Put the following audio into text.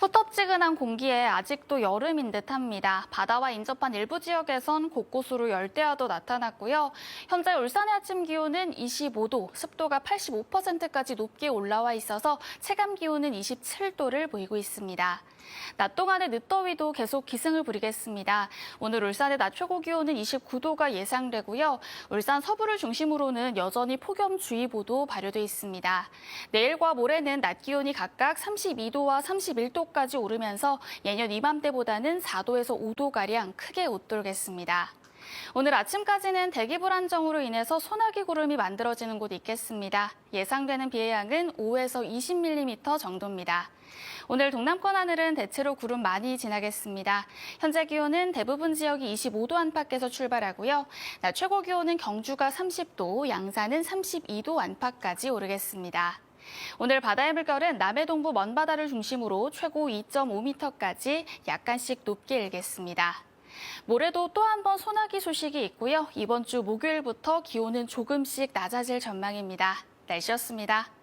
후텁지근한 공기에 아직도 여름인 듯합니다. 바다와 인접한 일부 지역에선 곳곳으로 열대야도 나타났고요. 현재 울산의 아침 기온은 25도, 습도가 85%까지 높게 올라와 있어서 체감 기온은 27도를 보이고 있습니다. 낮 동안의 늦더위도 계속 기승을 부리겠습니다. 오늘 울산의 낮 최고 기온은 29도가 예상되고요. 울산 서부를 중심으로는 여전히 폭염주의보도 발효돼 있습니다. 내일과 모레는 낮 기온이 각각 32도와 31도 까지 오르면서 예년 이맘때보다는 4도에서 5도가량 크게 웃돌겠습니다. 오늘 아침까지는 대기 불안정으로 인해서 소나기 구름이 만들어지는 곳 있겠습니다. 예상되는 비의 양은 5에서 20mm 정도입니다. 오늘 동남권 하늘은 대체로 구름 많이 지나겠습니다. 현재 기온은 대부분 지역이 25도 안팎에서 출발하고요. 낮 최고 기온은 경주가 30도, 양산은 32도 안팎까지 오르겠습니다. 오늘 바다의 물결은 남해 동부 먼바다를 중심으로 최고 2.5m까지 약간씩 높게 일겠습니다. 모레도 또 한 번 소나기 소식이 있고요. 이번 주 목요일부터 기온은 조금씩 낮아질 전망입니다. 날씨였습니다.